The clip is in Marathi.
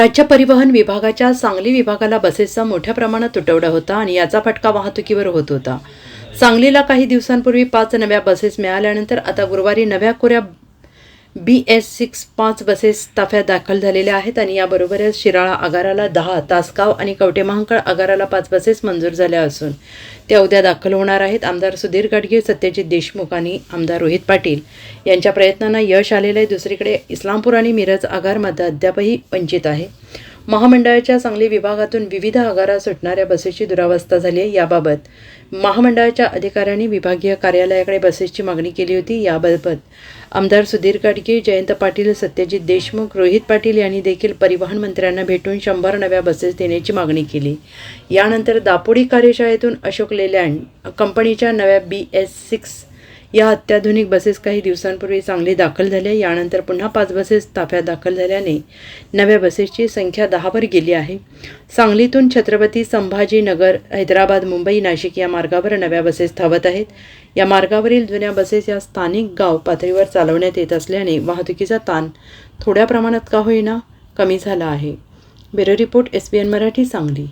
राज्य परिवहन विभागाच्या सांगली विभागाला बसेसचा मोठ्या प्रमाणात तुटवडा होता आणि याचा फटका वाहतुकीवर होत होता. सांगलीला काही दिवसांपूर्वी पाच नव्या बसेस मिळाल्यानंतर आता गुरुवारी नव्या कोऱ्या बी एस सिक्स पाच बसेस ताफ्यात दाखल झालेल्या आहेत आणि याबरोबरच शिराळा आगाराला दहा तासगाव आणि कवटेमहांकाळ आगाराला पाच बसेस मंजूर झाल्या असून त्या उद्या दाखल होणार आहेत. आमदार सुधीर गाडगे सत्यजित देशमुख आणि आमदार रोहित पाटील यांच्या प्रयत्नांना यश आलेलं आहे. दुसरीकडे इस्लामपूर आणि मिरज आगारमध्ये अद्यापही वंचित आहे. महामंडळाच्या सांगली विभागातून विविध आगारात सुटणाऱ्या बसेसची दुरावस्था झाली आहे याबाबत. महामंडळाच्या अधिकाऱ्यांनी विभागीय कार्यालयाकडे बसेसची मागणी केली होती याबाबत. आमदार सुधीर गाडगे जयंत पाटील सत्यजित देशमुख रोहित पाटील यांनी देखील परिवहन मंत्र्यांना भेटून शंभर नव्या बसेस देण्याची मागणी केली. यानंतर दापोडी कार्यशाळेतून अशोक लेलँड कंपनीच्या नव्या बी एस सिक्स या अत्याधुनिक बसेस काही दिवसांपूर्वी चांगली दाखल झाल्या. यानंतर पुन्हा पाच बसेस ताफ्यात दाखल झाल्याने नव्या बसेसची संख्या दहावर गेली आहे. सांगलीतून छत्रपती संभाजीनगर हैदराबाद मुंबई नाशिक या मार्गावर नव्या बसेस धावत आहेत. या मार्गावरील जुन्या बसेस या स्थानिक गाव पातळीवर चालवण्यात येत असल्याने वाहतुकीचा ताण थोड्या प्रमाणात का होईना कमी झाला आहे. Bureau report S B N Marathi Sangli.